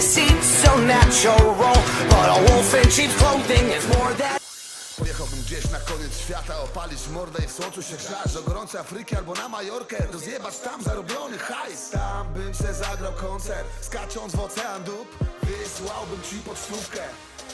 seem so natural. But a wolf in sheep's clothing is more than. Pojechałbym gdzieś na koniec świata Opalić mordę i w słońcu się grzać. Do gorącej Afryki albo na Majorkę Rozjebać tam zarobiony hajs. Tam bym se zagrał koncert Skacząc w ocean dup Wysłałbym ci pocztówkę.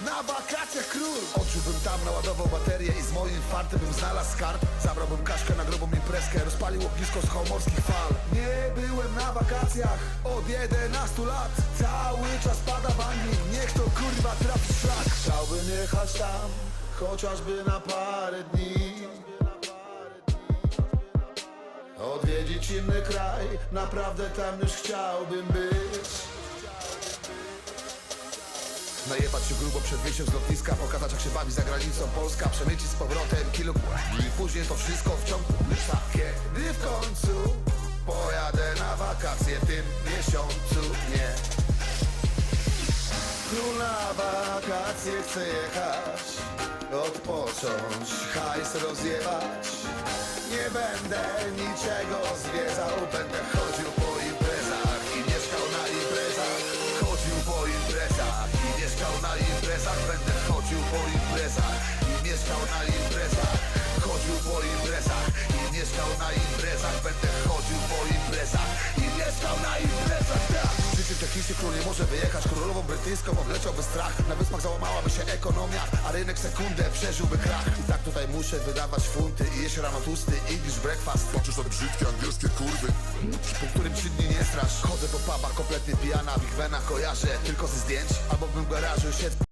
Na wakacjach król. Odczułbym tam, naładował baterię I z moim fartem bym znalazł skarb. Zabrałbym kaszkę na grobą imprezkę Rozpalił ognisko z hołmorskich fal. Nie byłem na wakacjach Od 11 lat Cały czas pada w Anglii. Niech to kurwa trafi szlak. Chciałbym jechać tam Chociażby na parę dni. Odwiedzić inny kraj Naprawdę tam już chciałbym być. Najebać się grubo przed wyjściem z lotniska Pokazać jak się bawi za granicą. Polska Przemycić z powrotem kilo I później to wszystko w ciągu wakacje w tym miesiącu Nie Król na wakacje chce jechać Odpocząć, hajs rozjebać. Nie będę niczego zwiedzał Będę chodził po imprezach i mieszkał na imprezach. Chodził po imprezach i mieszkał na imprezach Będę chodził po imprezach i mieszkał na imprezach. Chodził po imprezach i mieszkał techniczny król nie może wyjechać Królową brytyjską odleciałby strach. Na wyspach załamałaby się ekonomia A rynek sekundę przeżyłby krach. I tak tutaj muszę wydawać funty I jeść rano tłusty English breakfast. Patrzysz na brzydkie angielskie kurwy. Po którym trzy dni nie strasz. Chodzę po pubach kompletnie pijana W ich wenach kojarzę tylko ze zdjęć Albo w mym garażu siedzę